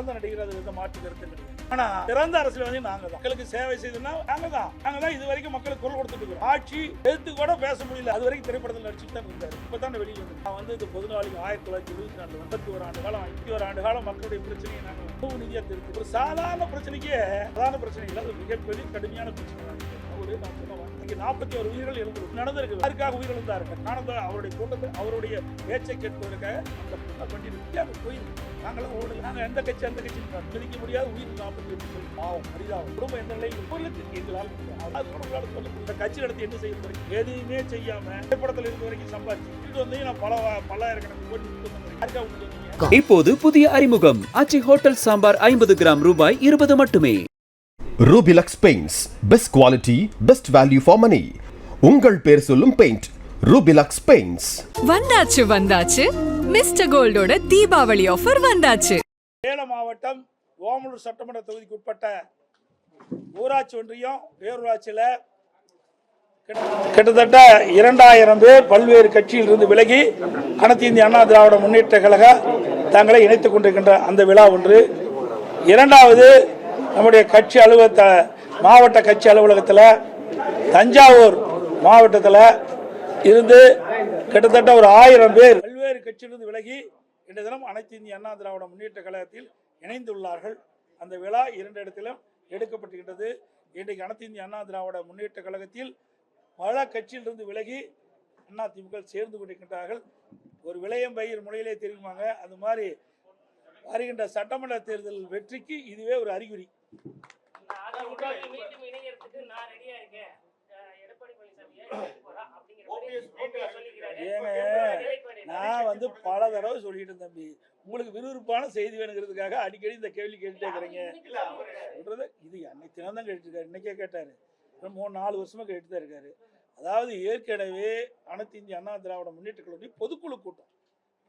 சிறந்த நடிகர் அது வந்து மாற்று கருத்து கிடையாது. ஆனா சிறந்த அரசியல்வாதி நாங்க தான். மக்களுக்கு சேவை செய்தோம்னா நாங்க தான். நாங்க தான் இது வரைக்கும் மக்களுக்கு குரல் கொடுத்துட்டு இருக்கோம் ஆட்சி எடுத்து கூட பேச முடியல. அது வரைக்கும் திரைப்படத்தில் நடிச்சுட்டு தான் இருந்தாரு. இப்பதான் வெளியில் வந்து நான் வந்து இந்த பொதுநாளிக்கு ஆயிரத்தி தொள்ளாயிரத்தி இருபத்தி நாலு எண்பத்தி ஒரு ஆண்டு காலம் ஐம்பத்தி ஒரு ஆண்டு காலம் மக்களுடைய பிரச்சனையை நாங்கள் உணவு நிதியாக திருத்தி ஒரு சாதாரண பிரச்சனைக்கே சாதாரண பிரச்சனை இல்லை. அது மிகப்பெரிய கடுமையான பிரச்சனை ஒரு நாற்பத்தி ஒரு உயிர்கள் இழந்து நடந்திருக்கு. யாருக்காக உயிர் காணந்த அவருடைய கூட்டத்தை அவருடைய பேச்சை கேட்பதற்காக அந்த பொண்ணை பண்ணி போயிருக்கு நாங்களாம் ஓடல நாங்கள் எந்த கட்சி அந்த கட்சி மதிக்க முடியாத உயிர் நாற்பத்தி எட்டு பாவம் பரிதாபம் குடும்பம் எந்த நிலையில் இப்பொழுது எங்களால் முடியாது. அது கூட உங்களால் சொல்ல முடியும். இந்த கட்சி நடத்தி என்ன செய்ய போறீங்க எதையுமே செய்யாம திரைப்படத்தில் இருந்த வரைக்கும் சம்பாதிச்சு இது வந்து நான் பல பல்லாயிரக்கணக்கு வந்தீங்க இப்போது புதிய அறிமுகம் ஆச்சி ஹோட்டல் சாம்பார் ஐம்பது கிராம் ரூபாய் இருபது மட்டுமே Rubilux paints best quality best value for money உங்கள் பேர் சொல்லும் பெயிண்ட் ரூபிலக்ஸ் பெயிண்ட்ஸ் வந்தாச்சு வந்தாச்சு. மிஸ்டர் கோல்டோட தீபாவளி ஆஃபர் வந்தாச்சு. சேலம் மாவட்டம் ஓமலூர் சட்டமன்ற தொகுதிக்கு உட்பட்ட ஊராட்சி ஒன்றியம் பேரூராட்சியில் கிட்டத்தட்ட இரண்டாயிரம் பேர் பல்வேறு கட்சியிலிருந்து விலகி அனைத்து இந்திய அண்ணா திராவிட முன்னேற்ற கழக தங்களை இணைத்துக் கொண்டிருக்கின்ற அந்த விழா ஒன்று. இரண்டாவது நம்முடைய கட்சி அலுவலக மாவட்ட கட்சி அலுவலகத்தில் தஞ்சாவூர் மாவட்டத்தில் இருந்து கிட்டத்தட்ட ஒரு ஆயிரம் பேர் பல்வேறு கட்சியிலிருந்து விலகி இன்றைய தினம் அனைத்து இந்திய அண்ணா திராவிட முன்னேற்ற கழகத்தில் இணைந்துள்ளார்கள். அந்த விழா இரண்டு இடத்திலும் எடுக்கப்பட்டுகின்றது இன்றைக்கு அனைத்து இந்திய அண்ணா திராவிட முன்னேற்ற கழகத்தில் பல கட்சியிலிருந்து விலகி அண்ணா திமுக சேர்ந்து கொண்டிருக்கின்றார்கள். ஒரு விளையம் பயிர் முறையிலே தெரியுமாங்க? அது மாதிரி வருகின்ற சட்டமன்ற தேர்தல் வெற்றிக்கு இதுவே ஒரு அறிகுறி. ஏங்க? நான் வந்து பல தடவை சொல்லிட்டேன் தம்பி. உங்களுக்கு விறுவிறுப்பான செய்தி வேணுங்கிறதுக்காக அடிக்கடி இந்த கேள்வி கேட்டுட்டே இருக்கிறீங்க. சொல்றது இது அன்னைக்கு தினம் தான் கேட்டுருக்காரு. இன்னைக்கே கேட்டாரு. மூணு நாலு வருஷமா கேட்டு தான் இருக்காரு. அதாவது ஏற்கனவே அனைத்து இந்திய அண்ணா திராவிட முன்னேற்ற கழகம் பொதுக்குழு கூட்டம்.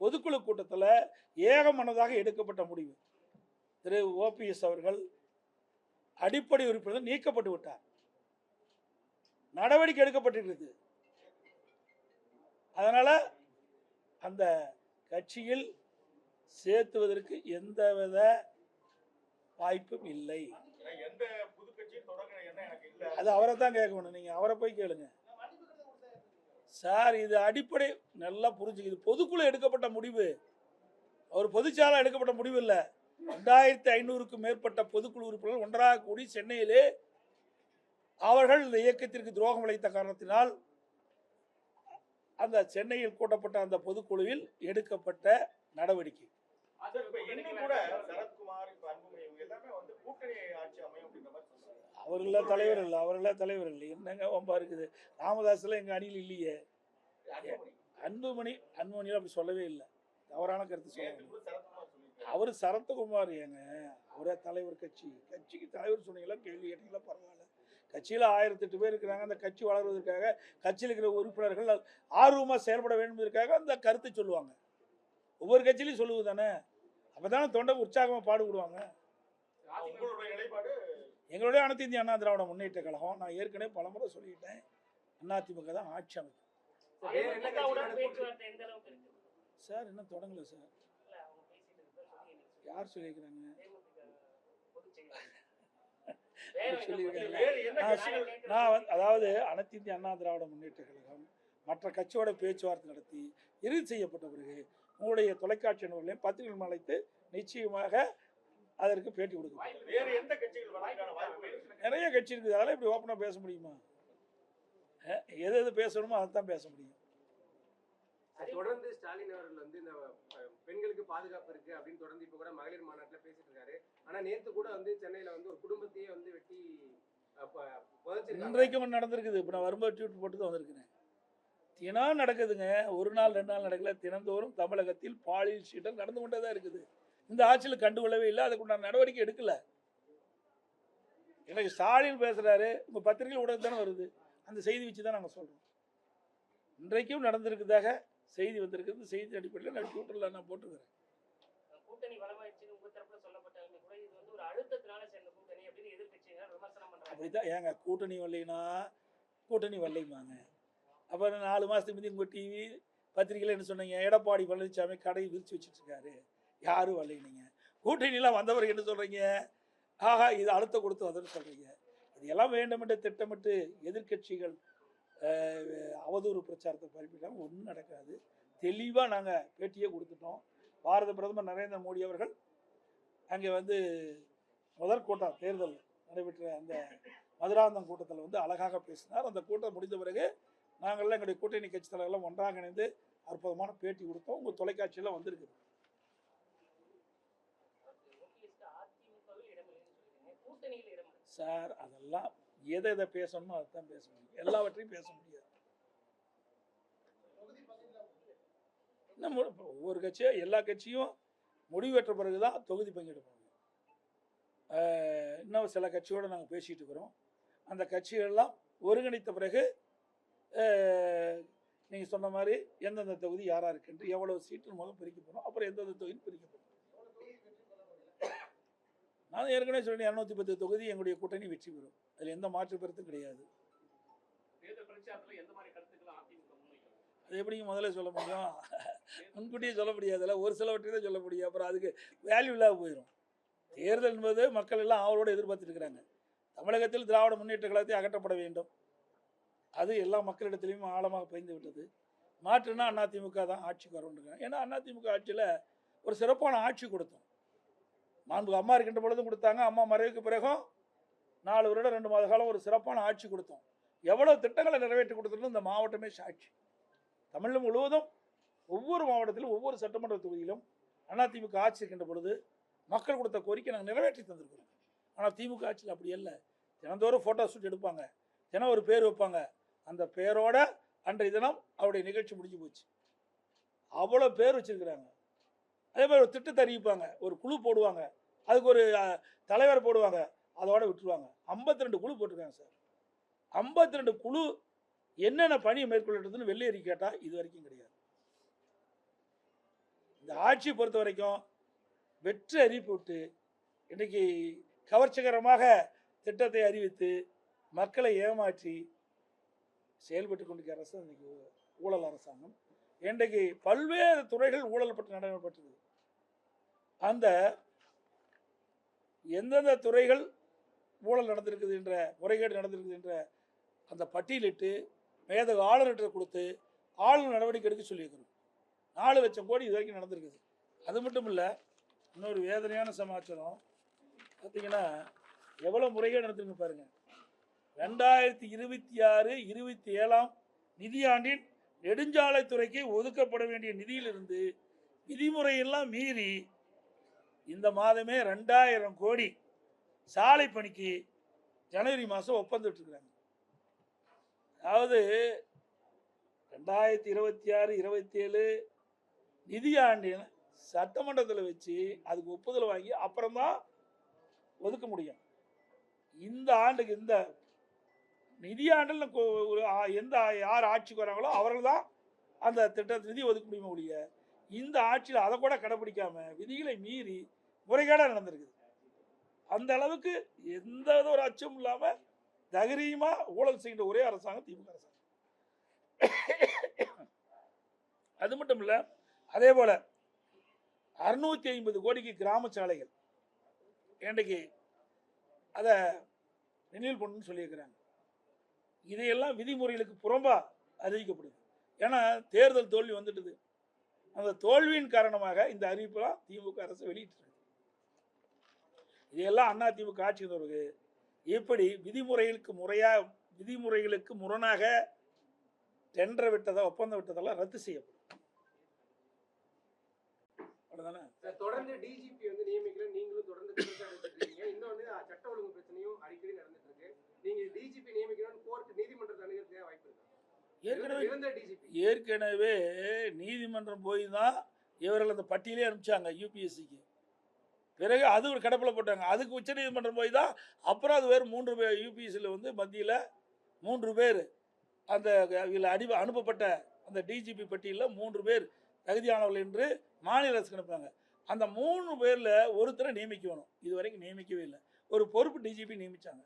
பொதுக்குழு கூட்டத்தில் ஏகமனதாக எடுக்கப்பட்ட முடிவு. திரு. ஓபிஎஸ் அவர்கள் அடிப்படை உறுப்பினர் நீக்கப்பட்டு விட்டார். நடவடிக்கை எடுக்கப்பட்டிருக்கிறது. அதனால் அந்த கட்சியில் சேர்த்துவதற்கு எந்தவித வாய்ப்பும் இல்லை. அது அவரை தான் கேட்கணும் நீங்கள் அவரை போய் கேளுங்க. சார் இது அடிப்படை நல்லா புரிஞ்சுக்குது பொதுக்குழு எடுக்கப்பட்ட முடிவு. ஒரு பொதுச்சாலை எடுக்கப்பட்ட முடிவு இல்லை. ரெண்டாயிரத்தி ஐநூறுக்கும் மேற்பட்ட பொதுக்குழு உறுப்பினர்கள் ஒன்றாக கூடி சென்னையிலே அவர்கள் இந்த இயக்கத்திற்கு துரோகம் விளைத்த காரணத்தினால் அந்த சென்னையில் கூட்டப்பட்ட அந்த பொதுக்குழுவில் எடுக்கப்பட்ட நடவடிக்கை. அவர்கள தலைவர் இல்லை அவர்கள தலைவர் இல்லை. என்னங்க வம்பா இருக்குது? ராமதாஸ்ல எங்க அணியில் இல்லையே. அன்புமணி. அன்புமணியில் அப்படி சொல்லவே இல்லை. தவறான கருத்து சொல்ல அவர் சரத்குமார் ஏங்க? அவரே தலைவர் கட்சி. கட்சிக்கு தலைவர் சொன்னீங்களா? கேள்வி கேட்டீங்களா? பரவாயில்ல. கட்சியில் ஆயிரத்தி எட்டு பேர் இருக்கிறாங்க. அந்த கட்சி வளர்வதற்காக கட்சியில் இருக்கிற உறுப்பினர்கள் ஆர்வமாக செயல்பட வேண்டுவதற்காக அந்த கருத்தை சொல்லுவாங்க. ஒவ்வொரு கட்சியிலையும் சொல்லுவது தானே? அப்போ தானே தொண்டை உற்சாகமாக பாடுபடுவாங்க எங்களுடைய அனைத்து இந்திய அண்ணா திராவிட முன்னேற்ற கழகம் நான் ஏற்கனவே பலமுறை சொல்லிட்டேன். அதிமுக தான் ஆட்சி அமைக்கும். சார் இன்னும் தொடங்கல சார். யார் சொல்லியிருக்கிறாங்க தேமுதிக பொதுச் செயலாளர். வேற என்ன சொல்லியிருக்காங்க. நான் வந்து அதாவது அனைத்து இந்திய அண்ணா திராவிட முன்னேற்ற கழகம் மற்ற கட்சியோட பேச்சுவார்த்தை நடத்தி இறுதி செய்யப்பட்ட பிறகு உங்களுடைய தொலைக்காட்சி நிறுவனங்களையும் பத்திரிகைகளும் அழைத்து நிச்சயமாக அதற்கு பேட்டி கொடுக்கும் நிறைய கட்சி இருக்குது. அதெல்லாம் இப்படி ஓப்பனாக பேச முடியுமா? எது எது பேசணுமோ அதை தான் பேச முடியும். தொடர்ந்து ஸ்டாலின் அவர்கள் வந்து இந்த பெண்களுக்கு பாதுகாப்பு இருக்கு அப்படின்னு தொடர்ந்து இப்ப கூட மகளிர் மாநாட்டில் பேசிட்டு இருக்காரு. ஆனா நேத்து கூட வந்து சென்னையில வந்து ஒரு குடும்பத்தையே வந்து வெட்டி அஹ், ப- இன்றைக்கும் நடந்திருக்குது. இப்போ நான் வரும்போது ட்வீட் போட்டு தான் வந்திருக்கிறேன். தினம் நடக்குதுங்க. ஒரு நாள் ரெண்டு நாள் நடக்கல. தினந்தோறும் தமிழகத்தில் பாலியல் சீட்டல் நடந்து கொண்டே தான் இருக்குது. இந்த ஆட்சியில் கண்டுகொள்ளவே இல்லை. அதுக்குண்டான நடவடிக்கை எடுக்கல. எனக்கு ஸ்டாலின் பேசுறாரு. உங்க பத்திரிகை ஊடகம் தானே வருது. அந்த செய்தி வச்சு தான் நாங்கள் சொல்றோம். இன்றைக்கும் நடந்திருக்குதாக செய்தி வந்திருக்குது செய்தி அடிப்படையில் நான் ட்விட்டரில் நான் போட்டுக்கிறேன் கூட்டணி பலமாயிடுச்சுன்னு உங்க தரப்புல சொல்லப்பட்டாலுமே கூட இது வந்து ஒரு அழுத்தத்தினால சேர்ந்த கூட்டணி அப்படின்னு எதிர்க்கட்சியினர் விமர்சனம் பண்றாங்க. அப்படித்தான் ஏங்க கூட்டணி வரலைன்னா கூட்டணி வரலைமாங்க அப்புறம் நாலு மாதத்துக்கு முந்தி உங்கள் டிவி பத்திரிகையில் என்ன சொன்னீங்க? எடப்பாடி பழனிசாமி கடை விரிச்சு வச்சுட்டு இருக்காரு யாரும் வரலைனீங்க கூட்டணியில் வந்தவர் என்ன சொல்கிறீங்க ஆஹா இது அழுத்த கொடுத்து வந்ததுன்னு சொல்கிறீங்க இதெல்லாம் வேண்டுமென்று திட்டமிட்டு எதிர்க்கட்சிகள் அஹ், அவதூறு பிரச்சாரத்தை பரப்பிட்டாங்க. ஒன்றும் நடக்காது. தெளிவாக நாங்கள் பேட்டியே கொடுத்துட்டோம். பாரத பிரதமர் நரேந்திர மோடி அவர்கள் அங்கே வந்து முதற் கூட்டம் தேர்தல் நடைபெற்ற அந்த மதுராந்தம் கூட்டத்தில் வந்து அழகாக பேசினார். அந்த கூட்டம் முடிந்த பிறகு நாங்கள்லாம் எங்களுடைய கூட்டணி கட்சி தலைவர்கள்லாம் ஒன்றாக இணைந்து அற்புதமான பேட்டி கொடுத்தோம். உங்கள் தொலைக்காட்சியில் வந்திருக்குது ஓபிஎஸ்க்கு அதிமுகவில் இடமில்லைன்னு சொல்லிருக்கீங்க கூட்டணியில் இடம் இருக்கு. சார் அதெல்லாம் எதை எதை பேசணுமோ அதுதான் பேச முடியும். எல்லாவற்றையும் பேச முடியாது. இன்னும் ஒவ்வொரு கட்சியும் எல்லா கட்சியும் முடிவெற்ற பிறகு தான் தொகுதி பங்கெடுப்பாங்க. ஆஹ் இன்னும் சில கட்சியோடு நாங்கள் பேசிகிட்டு இருக்கிறோம். அந்த கட்சிகள்லாம் ஒருங்கிணைத்த பிறகு நீங்கள் சொன்ன மாதிரி எந்தெந்த தொகுதி யாராக இருக்குன்ட்டு எவ்வளோ சீட்டு முதல் பிரிக்க போகிறோம் அப்புறம் எந்தெந்த தொகுதி பிரிக்க போகிறோம் நான் ஏற்கனவே சொன்னேன் இரநூத்தி பத்து தொகுதி எங்களுடைய கூட்டணி வெற்றி பெறும். அதில் எந்த மாற்று கருத்தும் கிடையாது. அது எப்படிங்க முதல்ல சொல்ல முடியும்? முன்கூட்டியே சொல்ல முடியாதுல்ல. ஒரு சிலவற்றை தான் சொல்ல முடியும். அப்புறம் அதுக்கு வேல்யூ இல்லாத போயிடும் தேர்தல் என்பது மக்கள் எல்லாம் அவரோடு எதிர்பார்த்துட்டு இருக்கிறாங்க தமிழகத்தில் திராவிட முன்னேற்ற கழகத்தை அகற்றப்பட வேண்டும். அது எல்லா மக்களிடத்திலையும் ஆழமாக பயந்து விட்டது. மாற்றுனா அதிமுக தான் ஆட்சிக்கு வரணுங்க ஏன்னா அதிமுக ஆட்சியில் ஒரு சிறப்பான ஆட்சி கொடுத்தோம். மாண்பு அம்மா இருக்கின்ற பொழுதும் கொடுத்தாங்க. அம்மா மறைவுக்கு பிறகும் நாலு வருடம் ரெண்டு மாத காலம் ஒரு சிறப்பான ஆட்சி கொடுத்தோம். எவ்வளோ திட்டங்களை நிறைவேற்றி கொடுத்துருந்தோம் இந்த மாவட்டமே சாட்சி. தமிழ் முழுவதும் ஒவ்வொரு மாவட்டத்திலும் ஒவ்வொரு சட்டமன்ற தொகுதியிலும் அதிமுக ஆட்சி இருக்கின்ற பொழுது மக்கள் கொடுத்த கோரிக்கை நாங்கள் நிறைவேற்றி தந்திருக்கிறோம். ஆனால் திமுக ஆட்சியில் அப்படி இல்லை தினந்தோறும் ஃபோட்டோ ஷூட் எடுப்பாங்க. தினம் ஒரு பேர் வைப்பாங்க. அந்த பேரோட அன்றைய தினம் அவருடைய நிகழ்ச்சி முடிஞ்சு போச்சு. அவ்வளோ பேர் வச்சிருக்கிறாங்க. அதே மாதிரி ஒரு திட்டத்தை அறிவிப்பாங்க ஒரு குழு போடுவாங்க. அதுக்கு ஒரு தலைவர் போடுவாங்க. அதோட விட்டுருவாங்க. 52 ரெண்டு குழு போட்டிருக்காங்க சார். 52 ரெண்டு குழு என்னென்ன பணியை மேற்கொள்ளுறதுன்னு வெள்ளை அறிக்கை கேட்டால் இது வரைக்கும் கிடையாது. இந்த ஆட்சியை பொறுத்த வரைக்கும் வெற்றி அறிவிப்பு விட்டு இன்றைக்கி கவர்ச்சிகரமாக திட்டத்தை அறிவித்து மக்களை ஏமாற்றி செயல்பட்டு கொண்டிருக்கிற அரசு இன்றைக்கி ஊழல் அரசாங்கம். இன்றைக்கு பல்வேறு துறைகள் ஊழல் பட்டு நடைமுறைப்பட்டது அந்த எந்தெந்த துறைகள் ஊழல் நடந்திருக்குது என்ற முறைகேடு நடந்திருக்குது என்ற அந்த பட்டியலிட்டு மேதக ஆளுநர்கிட்ட கொடுத்து ஆளுநர் நடவடிக்கை எடுக்க சொல்லியிருக்கிறோம் நாலு லட்சம் கோடி இது வரைக்கும் நடந்திருக்குது. அது மட்டும் இல்லை இன்னொரு வேதனையான சமாச்சாரம் பார்த்தீங்கன்னா எவ்வளோ முறைகேடு நடத்திருக்கு பாருங்கள் ரெண்டாயிரத்தி இருபத்தி ஆறு இருபத்தி ஏழாம் நிதியாண்டின் நெடுஞ்சாலைத்துறைக்கு ஒதுக்கப்பட வேண்டிய நிதியிலிருந்து விதிமுறையெல்லாம் மீறி இந்த மாதமே ரெண்டாயிரம் கோடி சாலை பணிக்கு ஜனவரி மாதம் ஒப்பந்துட்டுருக்குறாங்க. அதாவது ரெண்டாயிரத்தி இருபத்தி ஆறு இருபத்தி ஏழு நிதியாண்டின் சட்டமன்றத்தில் வச்சு அதுக்கு ஒப்புதல் வாங்கி அப்புறம்தான் ஒதுக்க முடியும். இந்த ஆண்டுக்கு இந்த நிதியாண்டில் ஒரு எந்த யார் ஆட்சிக்கு வராங்களோ அவர்கள் தான் அந்த திட்டத்தை நிதி ஒதுக்க முடியுமே ஒழிய? இந்த ஆட்சியில் அதை கூட கடைப்பிடிக்காம விதிகளை மீறி முறைகேடாக நடந்திருக்குது. அந்த அளவுக்கு எந்த வித ஒரு அச்சமும் இல்லாமல் தைரியமாக ஊழல் செய்கின்ற ஒரே அரசாங்கம் திமுக அரசாங்கம். அது மட்டும் இல்லை அதே போல் அறுநூத்தி ஐம்பது கோடிக்கு கிராம சாலைகள் இன்றைக்கு அதை நினைவு பண்ணணும்னு சொல்லியிருக்கிறாங்க. இதையெல்லாம் விதிமுறைகளுக்கு புறம்பாக அறிவிக்கப்படுது. ஏன்னா தேர்தல் தோல்வி வந்துட்டுது. அந்த தோல்வியின் காரணமாக இந்த அறிவிப்பெல்லாம் திமுக அரசு வெளியிட்டிருக்கு. இதையெல்லாம் அண்ணா திமுக ஆட்சி வந்தவருக்கு எப்படி விதிமுறைகளுக்கு முறையாக விதிமுறைகளுக்கு முரணாக டெண்டர் விட்டதை ஒப்பந்தம் விட்டதெல்லாம் ரத்து செய்யப்படும். தொடர்ந்து டிஜிபி வந்து நியமிக்கிற நீங்களும் தொடர்ந்து குற்றச்சாட்டு சட்ட ஒழுங்கு பிரச்சனையும் அடிக்கடி நடந்துட்டு இருக்கு. நீங்க டிஜிபி நியமிக்கணும்னு கோர்ட் நீதிமன்றத்தை அணுகிறதுக்கு வாய்ப்பு இருக்கு? ஏற்கனவே ஏற்கனவே நீதிமன்றம் போய் தான் இவர்கள் அந்த பட்டியலே அனுப்பிச்சாங்க யூபிஎஸ்சிக்கு பிறகு அது ஒரு கடப்பில் போட்டாங்க. அதுக்கு உச்சநீதிமன்றம் போய் தான் அப்புறம் அது வேறு மூன்று பேர் யூபிஎஸ்சியில் வந்து மத்தியில் மூன்று பேர் அந்த இதில் அடி அனுப்பப்பட்ட அந்த டிஜிபி பட்டியலில் மூன்று பேர் தகுதியானவர்கள் என்று மாநில அரசுக்கு அனுப்புனாங்க. அந்த மூணு பேரில் ஒருத்தரை நியமிக்கணும். இது வரைக்கும் நியமிக்கவே இல்லை. ஒரு பொறுப்பு டிஜிபி நியமித்தாங்க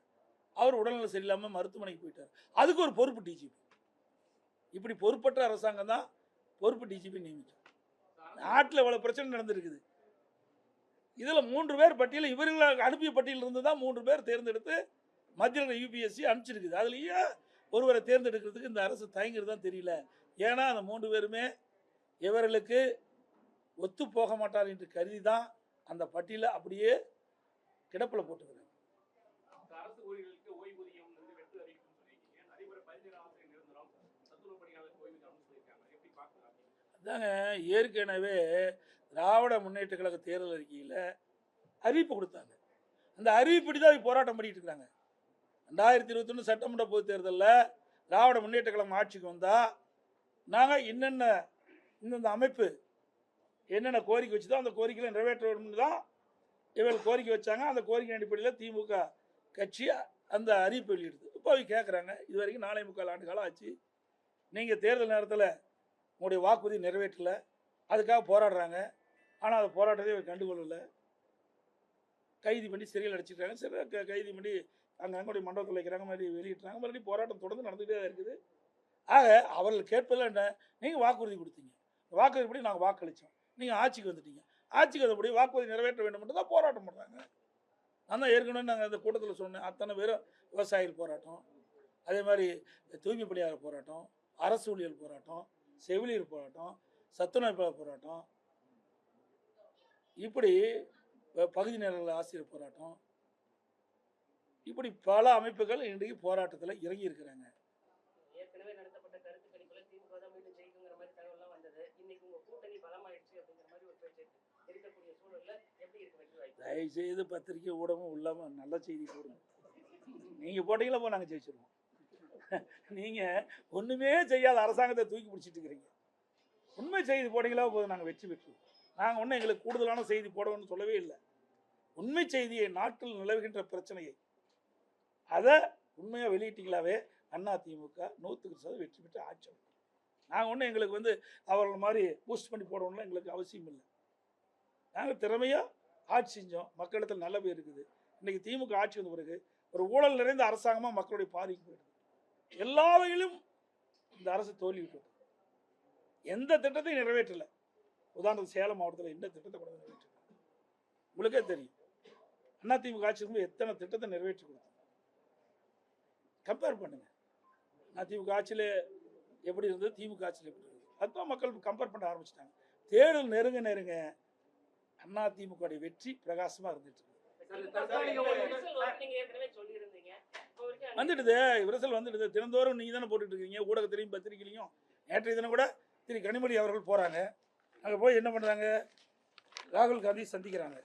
அவர் உடல்நலம் சரியில்லாமல் மருத்துவமனைக்கு போயிட்டார். அதுக்கு ஒரு பொறுப்பு டிஜிபி இப்படி பொறுப்பற்ற அரசாங்கம் தான் பொறுப்பு டிஜிபி நியமிக்கும் நாட்டில் இவ்வளோ பிரச்சனை நடந்திருக்குது. இதில் மூன்று பேர் பட்டியல் இவர்கள் அனுப்பிய பட்டியலில் இருந்து தான் மூன்று பேர் தேர்ந்தெடுத்து மத்திய யூபிஎஸ்சி அனுப்பிச்சிருக்குது. அதுலேயே ஒருவரை தேர்ந்தெடுக்கிறதுக்கு இந்த அரசு தயங்குறது தான் தெரியல. ஏன்னா அந்த மூன்று பேருமே இவர்களுக்கு ஒத்து போக மாட்டார் என்று கருதி தான் அந்த பட்டியலை அப்படியே கிடப்பில் போட்டுக்கிறாங்க இந்த அரசு ஊழியர்களுக்கு ஓய்வூதியம் வந்து வெட்டு அறிவிக்கும் சொல்லியிருக்கீங்க நிறைய பேர் பதினேழு ஆசிரியர் நிரந்தரம் சத்துணவு பணியாளருக்கு ஓய்வூதியம் சொல்லியிருக்காங்க எப்படி தாங்க ஏற்கனவே திராவிட முன்னேற்ற கழக தேர்தல் அறிக்கையில் அறிவிப்பு கொடுத்தாங்க. அந்த அறிவிப்படி தான் போராட்டம் பண்ணிட்டு இருக்காங்க. ரெண்டாயிரத்தி இருபத்தொன்று சட்டமன்ற பொதுத் தேர்தலில் திராவிட முன்னேற்ற கழகம் ஆட்சிக்கு வந்தால் நாங்கள் என்னென்ன இந்தந்த அமைப்பு என்னென்ன கோரிக்கை வச்சுதோ அந்த கோரிக்கையில் நிறைவேற்ற வேணும்னு தான் இவர்கள் கோரிக்கை வச்சாங்க. அந்த கோரிக்கை அடிப்படையில் திமுக கட்சி அந்த அறிவிப்பு வெளியிடுது. இப்போ அவங்க கேட்குறாங்க இது வரைக்கும் நாலே முக்கால் ஆண்டு காலம் ஆச்சு. நீங்கள் தேர்தல் நேரத்தில் உங்களுடைய வாக்குறுதி நிறைவேற்றல. அதுக்காக போராடுறாங்க. ஆனால் அதை போராட்டத்தை இவர் கண்டுகொள்ளலை. கைது பண்ணி சிறையில் அடிச்சிட்டாங்க. சில க- கைது பண்ணி அங்கே அங்களுடைய மண்டபத்தில் வைக்கிறாங்க. மாதிரி வெளியிட்டுறாங்க மறுபடியும் போராட்டம் தொடர்ந்து நடந்துகிட்டே தான் இருக்குது. ஆக அவர்கள் கேட்பதில் என்ன? நீங்கள் வாக்குறுதி கொடுத்தீங்க. வாக்குறுதிப்படி நாங்கள் வாக்களித்தோம் நீங்கள் ஆட்சிக்கு வந்துட்டீங்க. ஆட்சிக்கு வந்தபடி வாக்குறுதி நிறைவேற்ற வேண்டும் மட்டும் தான் போராட்டம் பண்ணுறாங்க நான் தான் ஏற்கனவே நாங்கள் அந்த கூட்டத்தில் சொன்னேன். அத்தனை பேரும் விவசாயிகள் போராட்டம். அதே மாதிரி தூய்மை பணியாளர் போராட்டம் அரசு ஊழியர் போராட்டம் செவிலியர் போராட்டம் சத்துணவு போராட்டம் இப்படி பகுதி நேர ஆசிரியர் போராட்டம் இப்படி பல அமைப்புகள் இன்றைக்கு போராட்டத்தில் இறங்கி இருக்கிறாங்க. தயவுசெய்து பத்திரிக்கை ஊடகம் இல்லாமல் நல்ல செய்தி போடுங்க. நீங்கள் போட்டீங்களா போ நாங்கள் ஜெயிச்சிருவோம். நீங்கள் ஒன்றுமே செய்யாத அரசாங்கத்தை தூக்கி பிடிச்சிட்டு இருக்கிறீங்க. உண்மை செய்தி போட்டீங்களா போதும் நாங்கள் வெற்றி பெற்றுவோம் நாங்கள் ஒன்றும் எங்களுக்கு கூடுதலான செய்தி போடணும்னு சொல்லவே இல்லை. உண்மை செய்தியை நாட்டில் நிலவுகின்ற பிரச்சனையை. அதை உண்மையாக வெளியிட்டீங்களாவே அண்ணா திமுக நூற்றுக்கு சதவீதம் வெற்றி பெற்று ஆட்சி நாங்கள் ஒன்றும் எங்களுக்கு வந்து அவர்கள் மாதிரி பூஸ்ட் பண்ணி போடணும்லாம் எங்களுக்கு அவசியம் இல்லை. நாங்கள் திறமையாக ஆட்சி செஞ்சோம். மக்களிடத்தில் நல்ல பேர் இருக்குது. இன்றைக்கி திமுக ஆட்சி வந்த பிறகு ஒரு ஊழல் நிறைந்த அரசாங்கமாக மக்களுடைய பாதிக்கு போயிடுது எல்லா வகையிலும் இந்த அரசு தோல்வி எந்த திட்டத்தையும் நிறைவேற்றலை உதாரணத்துக்கு சேலம் மாவட்டத்தில் எந்த திட்டத்தை கூட நிறைவேற்றல உங்களுக்கே தெரியும் அண்ணா திமுக ஆட்சி இருக்கும்போது எத்தனை திட்டத்தை நிறைவேற்றி கொடுத்தோம் கம்பேர் பண்ணுங்க அண்ணா திமுக ஆட்சியில் எப்படி இருந்தது திமுக ஆட்சியில் எப்படி இருந்தது அதுதான் மக்கள் கம்பேர் பண்ண ஆரம்பிச்சிட்டாங்க தேர்தல் நெருங்க நெருங்க அண்ணா திமுகவுடைய வெற்றி பிரகாசமாக இருந்துட்டு இருக்கு வந்துடுது. விரசல் வந்துடுது. தினந்தோறும் நீங்கள் தானே போட்டுட்டு இருக்கீங்க ஊடகத்திலையும் பத்திரிகையிலையும். நேற்றைய தினம் கூட திரு கனிமொழி அவர்கள் போகிறாங்க அங்கே போய் என்ன பண்ணுறாங்க ராகுல் காந்தி சந்திக்கிறாங்க.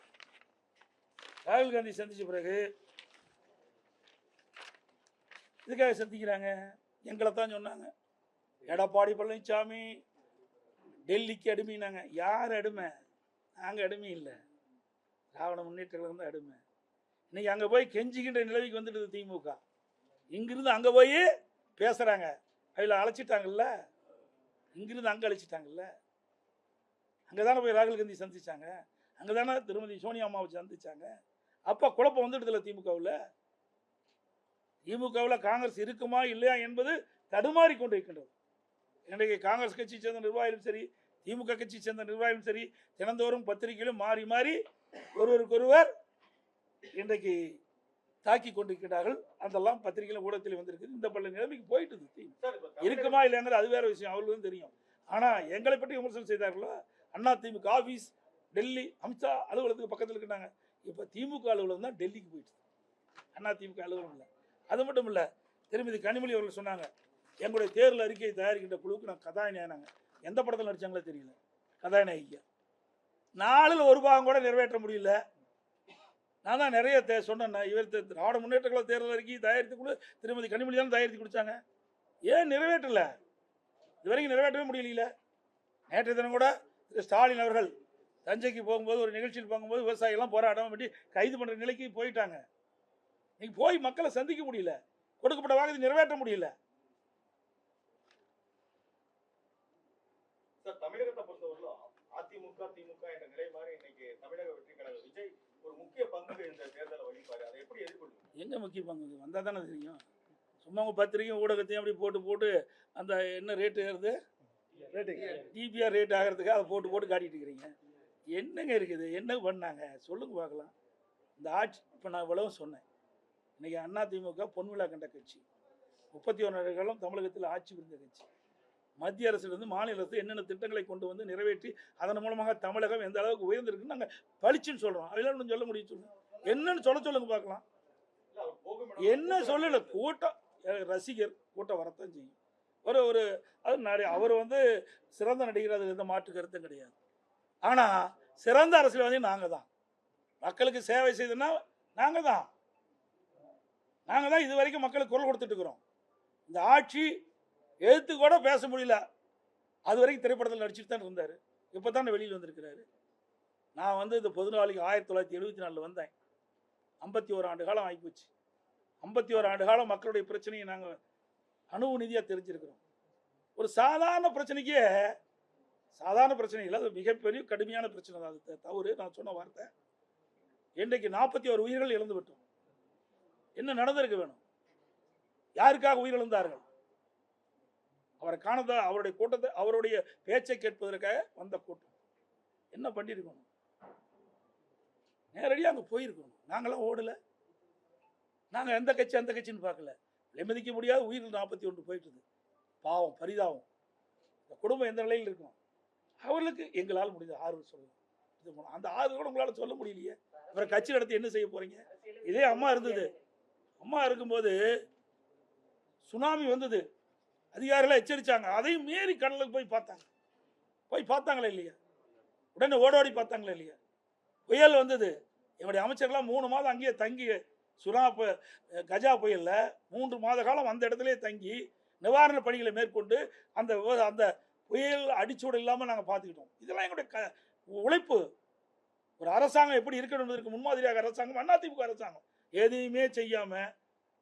ராகுல் காந்தி சந்தித்த பிறகு இதுக்காக சந்திக்கிறாங்க? எங்களை தான் சொன்னாங்க. எடப்பாடி பழனிசாமி டெல்லிக்கு அடிமைனாங்க. யார் அடிமை? நாங்கள் அடிமை இல்லை. திராவிட முன்னேற்ற கழகம் தான் அடிமை. இன்னைக்கு அங்கே போய் கெஞ்சிக்கின்ற நிலவிக்கு வந்துடுது திமுக. இங்கிருந்து அங்கே போய் பேசுகிறாங்க அதில் அழைச்சிட்டாங்கல்ல? இங்கிருந்து அங்கே அழைச்சிட்டாங்கல்ல? அங்கே தானே போய் ராகுல் காந்தி சந்திச்சாங்க. அங்கே தானே திருமதி சோனியா அம்மாவை சந்திச்சாங்க. அப்போ குழப்பம் வந்துடுதுல திமுகவில்? திமுகவில் காங்கிரஸ் இருக்குமா இல்லையா என்பது தடுமாறி கொண்டு இருக்கின்றது இன்றைக்கு காங்கிரஸ் கட்சியை சேர்ந்த நிர்வாகிகளும் சரி திமுக கட்சியை சேர்ந்த நிர்வாகிகளும் சரி தினந்தோறும் பத்திரிகையிலும் மாறி மாறி ஒருவருக்கொருவர் இன்றைக்கு தாக்கி கொண்டிருக்கிறார்கள். அதெல்லாம் பத்திரிகையிலும் ஊடகத்தில் வந்திருக்கு இந்த பல நிலைமைக்கு போயிட்டுது. திமுக இருக்குமா இல்லைங்கிறது அது வேற விஷயம். அவர்களுக்கும் தெரியும். ஆனால் எங்களை பற்றி விமர்சனம் செய்தார்களோ? அண்ணா திமுக ஆஃபீஸ் டெல்லி அமித்ஷா அலுவலகத்துக்கு பக்கத்தில் இருக்கிறாங்க. இப்போ திமுக அலுவலகம் தான் டெல்லிக்கு போயிட்டு அண்ணா திமுக அலுவலகம் இல்லை. அது மட்டும் இல்லை திருமதி கனிமொழி அவர்கள் சொன்னாங்க எங்களுடைய தேர்தல் அறிக்கையை தயாரிக்கின்ற குழுவுக்கு நான் கதாநாயகனாங்க. எந்த படத்தில் நடிச்சாங்களோ தெரியல. கதாநாயகியா? நாளில் ஒரு பாகம் கூட நிறைவேற்ற முடியல. நான் தான் நிறைய தே சொன்னேன் இவர் தி- திராவிட முன்னேற்ற தேர்தல் அறிக்கை தயாரித்து கொடு திருமதி கனிமொழி தான் தயாரித்து கொடுத்தாங்க. ஏன் நிறைவேற்றல? இது வரைக்கும் நிறைவேற்றவே முடியல நேற்றைய தினம் கூட திரு. ஸ்டாலின் அவர்கள் தஞ்சைக்கு போகும்போது ஒரு நிகழ்ச்சியில் போகும்போது விவசாயிகள்லாம் போராட்டம் பண்ணி கைது பண்ணுற நிலைக்கு போயிட்டாங்க. நீங்கள் போய் மக்களை சந்திக்க முடியல. கொடுக்கப்பட்ட வாக்கு நிறைவேற்ற முடியல சார் தமிழகத்தை பொறுத்தவரையிலும் அதிமுக திமுக என்ற நிலை மாதிரி இன்னைக்கு தமிழக வெற்றி கழக விஜய் ஒரு முக்கிய பங்கு இந்த தேர்தலை வகிப்பாரு அதை எப்படி எதிர்கொள்வீங்க எங்கே முக்கிய பங்கு வந்தால் தானே தெரியும். சும்மா உங்கள் பத்திரிக்கை ஊடகத்தையும் அப்படி போட்டு போட்டு அந்த என்ன ரேட்டு ஏறுது? டிபிஆர் ரேட் ஆகிறதுக்கு அதை போட்டு போட்டு காட்டிட்டு இருக்கிறீங்க. என்னங்க இருக்குது? என்ன பண்ணாங்க? சொல்லுங்க பார்க்கலாம். இந்த ஆட்சி இப்போ நான் இவ்வளவும் சொன்னேன். இன்னைக்கு அதிமுக பொன் விழா கண்ட கட்சி. முப்பத்தி ஒன்று காலம் தமிழகத்தில் ஆட்சி புரிந்த கட்சி. மத்திய அரசிலிருந்து மாநில அரசு என்னென்ன திட்டங்களை கொண்டு வந்து நிறைவேற்றி அதன் மூலமாக தமிழகம் எந்த அளவுக்கு உயர்ந்திருக்குன்னு நாங்கள் பளிச்சுன்னு சொல்கிறோம் அதெல்லாம் ஒன்றும் சொல்ல முடியும் சொல்லுங்கள் என்னன்னு சொல்ல சொல்லுங்க பார்க்கலாம். என்ன சொல்லல கூட்டம் ரசிகர் கூட்டம் வரத்தான் செய்யும். ஒரு ஒரு அது நிறைய அவர் வந்து சிறந்த நடிகர் அதில் எந்த மாற்று கருத்தும் கிடையாது. ஆனால் சிறந்த அரசியல்வாதி நாங்கள் தான். மக்களுக்கு சேவை செய்தோன்னா நாங்கள் தான். நாங்கள் தான் இது வரைக்கும் மக்களுக்கு குரல் கொடுத்துட்டு இருக்கிறோம். இந்த ஆட்சி எழுத்து கூட பேச முடியல. அது வரைக்கும் திரைப்படத்தில் நடிச்சுட்டு தான் இருந்தார். இப்போ தான் வெளியில் வந்திருக்கிறாரு. நான் வந்து இந்த பொது நாளைக்கு ஆயிரத்தி தொள்ளாயிரத்தி எழுபத்தி நாலில் வந்தேன். ஐம்பத்தி ஒரு ஆண்டு காலம் ஆகிப்போச்சு. ஐம்பத்தி ஒரு ஆண்டு காலம் மக்களுடைய பிரச்சனையை நாங்கள் அணுவு நிதியாக தெரிஞ்சிருக்கிறோம். ஒரு சாதாரண பிரச்சனைக்கே சாதாரண பிரச்சனை இல்லை. அது மிகப்பெரிய கடுமையான பிரச்சனை தான். அது தவறு. நான் சொன்ன வார்த்தை. இன்றைக்கு நாற்பத்தி ஒரு உயிர்கள் இழந்து விட்டோம் என்ன நடந்திருக்க வேணும்? யாருக்காக உயிரிழந்தார்கள்? அவரை காணதா அவருடைய கூட்டத்தை அவருடைய பேச்சை கேட்பதற்காக வந்த கூட்டம். என்ன பண்ணியிருக்கணும்? நேரடியாக அங்கே போயிருக்கணும். நாங்களாம் ஓடலை. நாங்கள் எந்த கட்சி அந்த கட்சின்னு பார்க்கல. விலைமதிக்க முடியாத உயிர் நாற்பத்தி ஒன்று போயிட்டுது பாவம் பரிதாபம். இந்த குடும்பம் எந்த நிலையில் இருக்கும்? அவர்களுக்கு எங்களால் முடிஞ்ச ஆறுதல் சொல்லலாம் இது மூலம் அந்த ஆறு கூட உங்களால் சொல்ல முடியலையே. அப்புறம் கட்சி நடத்தி என்ன செய்ய போகிறீங்க இதே அம்மா இருந்தது. அம்மா இருக்கும்போது சுனாமி வந்தது. அதிகாரிகள் எச்சரிச்சாங்க. அதையும் மீறி கடலுக்கு போய் பார்த்தாங்க. போய் பார்த்தாங்களே இல்லையா? உடனே ஓடோடி பார்த்தாங்களே இல்லையா? புயல் வந்தது. என்னுடைய அமைச்சர்கள்லாம் மூணு மாதம் அங்கேயே தங்கி சுறா பு கஜா புயலில் மூன்று மாத காலம் அந்த இடத்துலயே தங்கி நிவாரணப் பணிகளை மேற்கொண்டு அந்த விவ- அந்த புயல் அடிச்சூடு இல்லாமல் நாங்கள் பார்த்துக்கிட்டோம். இதெல்லாம் எங்களுடைய க உழைப்பு. ஒரு அரசாங்கம் எப்படி இருக்கணுன்றதுக்கு முன்மாதிரியாக அரசாங்கம் அதிமுக அரசாங்கம். எதையுமே செய்யாமல்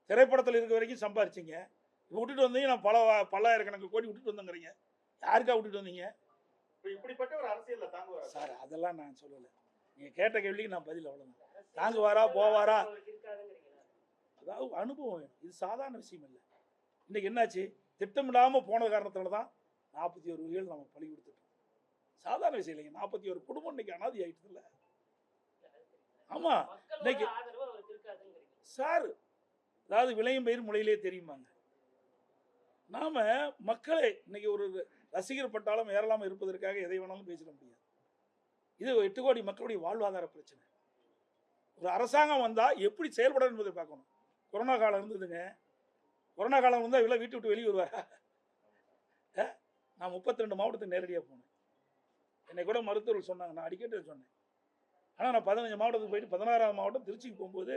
திரைப்படத்தில் இருக்க வரைக்கும் சம்பாரிச்சிங்க. இப்போ விட்டுட்டு வந்தீங்க நான் பல பல்லாயிரக்கணக்கு கோடி விட்டுட்டு வந்தேங்கிறீங்க. யாருக்கா விட்டுட்டு வந்தீங்க? இப்ப இப்படிப்பட்ட ஒரு அரசியல்ல தாங்குவார்? சார் அதெல்லாம் நான் சொல்லலை. நீங்கள் கேட்ட கேள்விக்கு நான் பதில் அவ்வளோதான் தாங்குவாரா போவாரா? அதாவது அனுபவம் வேணும். இது சாதாரண விஷயம் இல்லை. இன்னைக்கு என்னாச்சு? திட்டமிடாமல் போன காரணத்தால தான் நாற்பத்தி ஒரு உயிர்கள் நம்ம பழி கொடுத்துட்டோம். சாதாரண விஷயம் இல்லைங்க. நாற்பத்தி ஒரு குடும்பம் இன்னைக்கு அனாதி ஆயிடுது இல்லை. ஆமாம் இன்னைக்கு- சார் அதாவது விளையும் பயிர் முளையிலே தெரியுமாங்க? நாம் மக்களை இன்றைக்கி ஒரு ரசிகர் பட்டாலும் ஏறலாமல் இருப்பதற்காக எதை வேணாலும் பேசிட முடியாது. இது எட்டு கோடி மக்களுடைய வாழ்வாதார பிரச்சனை. ஒரு அரசாங்கம் வந்தால் எப்படி செயல்படணும் என்பதை பார்க்கணும். கொரோனா காலம் இருந்ததுங்க. கொரோனா காலம் இருந்தால் இவ்வளோ வீட்டு விட்டு வெளியே வருவாரா? நான் முப்பத்தி ரெண்டு மாவட்டத்துக்கு நேரடியாக போனேன். என்னை கூட மருத்துவர்கள் சொன்னாங்க. நான் அடிக்கடி சொன்னேன். ஆனால் நான் பதினஞ்சு மாவட்டத்துக்கு போயிட்டு பதினாறாம் மாவட்டம் திருச்சிக்கு போகும்போது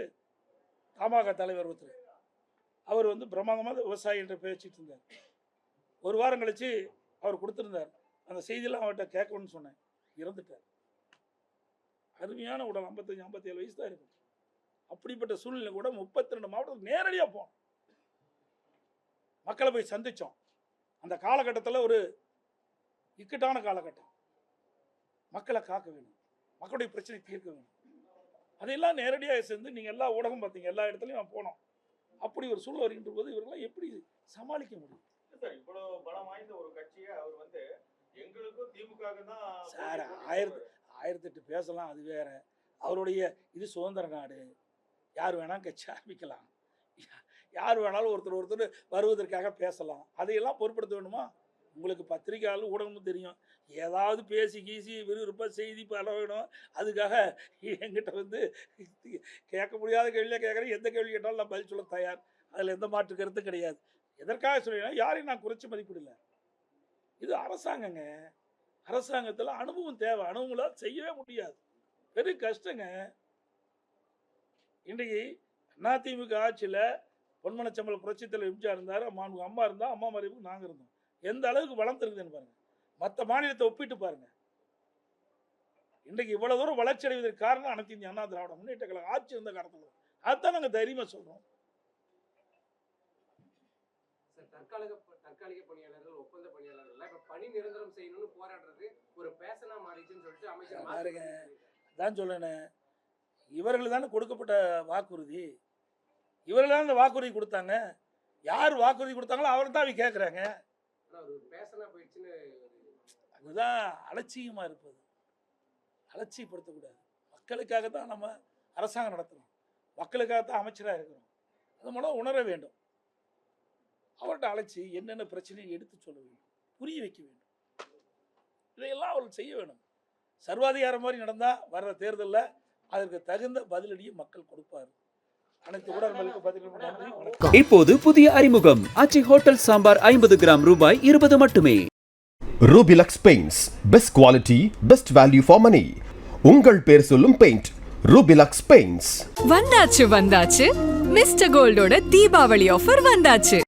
தமாக தலைவர் ஒருத்தர் அவர் வந்து பிரம்மாண்டமாக விவசாயி என்று பேசிட்டு இருந்தார். ஒரு வாரம் கழித்து அவர் கொடுத்துருந்தார். அந்த செய்தியெல்லாம் அவர்கிட்ட கேட்கணும்னு சொன்னேன். இறந்துட்டார். அருமையான உடல் ஐம்பத்தஞ்சு ஐம்பத்தேழு வயசு தான் இருக்கும். அப்படிப்பட்ட சூழ்நிலை கூட முப்பத்தி ரெண்டு மாவட்டத்துக்கு நேரடியாக போனோம். மக்களை போய் சந்தித்தோம் அந்த காலகட்டத்தில் ஒரு இக்கட்டான காலகட்டம். மக்களை காக்க வேணும். மக்களுடைய பிரச்சனை தீர்க்க வேணும். அதையெல்லாம் நேரடியாக சேர்ந்து நீங்கள் எல்லா ஊடகம் பார்த்தீங்க. எல்லா இடத்துலையும் நான் போனோம். அப்படி ஒரு சூழல் வருகின்ற போது இவர்களாம் எப்படி சமாளிக்க முடியும்? சார் இவ்வளவு பலம் வாய்ந்த ஒரு கட்சியை அவர் வந்து எங்களுக்கும் திமுக தான் சார், ஆயிரத்து- ஆயிரத்தெட்டு பேசலாம் அது வேற. அவருடைய இது சுதந்திர நாடு. யார் வேணாலும் கட்சி ஆரம்பிக்கலாம் யார் வேணாலும் ஒருத்தர் ஒருத்தர் வருவதற்காக பேசலாம். அதையெல்லாம் பொருட்படுத்த வேணுமா உங்களுக்கு பத்திரிகையாளர் ஊடகமும் தெரியும். ஏதாவது பேசி கீசி விறுவிறுப்பாக செய்தி பரவிடும். அதுக்காக என்கிட்ட வந்து கேட்க முடியாத கேள்வியாக கேட்குறேன். எந்த கேள்வி கேட்டாலும் நான் பதில் சொல்ல தயார். அதில் எந்த மாற்று கருத்தும் கிடையாது. எதற்காக சொல்லினா யாரையும் நான் குறைச்சி மதிப்பிடல. இது அரசாங்கங்க. அரசாங்கத்தில் அனுபவம் தேவை. அனுபவங்களால் செய்யவே முடியாது. பெரிய கஷ்டங்க. இன்றைக்கு அதிமுக ஆட்சியில் பொன்மனச்சம்பள புரட்சித்தலைவர் எம்ஜிஆர் இருந்தார் அம்மா அம்மா இருந்தால் அம்மா மறைவுக்கு நாங்கள் இருந்தோம். எந்த அளவுக்கு வளர்ந்துருக்குதுன்னு பாருங்க. மற்ற மாநிலத்தை ஒப்பிட்டு பாருங்க. இன்றைக்கு இவ்வளவு தூரம் வளர்ச்சி அடைவதற்கு காரணம் அனைத்து இந்திய அண்ணா திராவிட முன்னேற்ற கழகம் ஆட்சி இருந்த காரணத்தில் தான். அதுதான் நாங்கள் தைரியமாக சொல்கிறோம் சார் தற்காலிக தற்காலிக பணியாளர்கள் ஒப்பந்த பணியாளர்கள் இப்ப பணி நிரந்தரம் செய்யணும்னு போராடுறது ஒரு பேசனா மாறிச்சுன்னு சொல்லிட்டு அமைச்சர் தான் சொல்லணே இவர்கள் தானே கொடுக்கப்பட்ட வாக்குறுதி. இவர்கள் தான் இந்த வாக்குறுதி கொடுத்தாங்க. யார் வாக்குறுதி கொடுத்தாங்களோ அவர் தான் அவங்க கேட்குறாங்க அதுதான் அலட்சியமாக இருப்பது. அலட்சியப்படுத்தக்கூடாது. மக்களுக்காக தான் நம்ம அரசாங்கம் நடத்துகிறோம் மக்களுக்காக தான் அமைச்சராக இருக்கிறோம். அது மூலம் உணர வேண்டும். அவர்கிட்ட அழைச்சி என்னென்ன பிரச்சனையை எடுத்து சொல்ல வேண்டும். புரிய வைக்க வேண்டும். இதையெல்லாம் அவர்கள் செய்ய வேண்டும். சர்வாதிகாரம் மாதிரி நடந்தால் வர்ற தேர்தலில் அதற்கு தகுந்த பதிலடியை மக்கள் கொடுப்பார் இப்போது புதிய அறிமுகம். ஆச்சி ஹோட்டல் சாம்பார் ஐம்பது கிராம் ரூபாய் இருபது மட்டுமே. Rubilux paints best quality best value for money உங்கள் பேர் சொல்லும் பெயிண்ட் ரூபிலக்ஸ் பெயிண்ட்ஸ் வந்தாச்சு வந்தாச்சு. மிஸ்டர் கோல்டோட தீபாவளி ஆஃபர் வந்தாச்சு.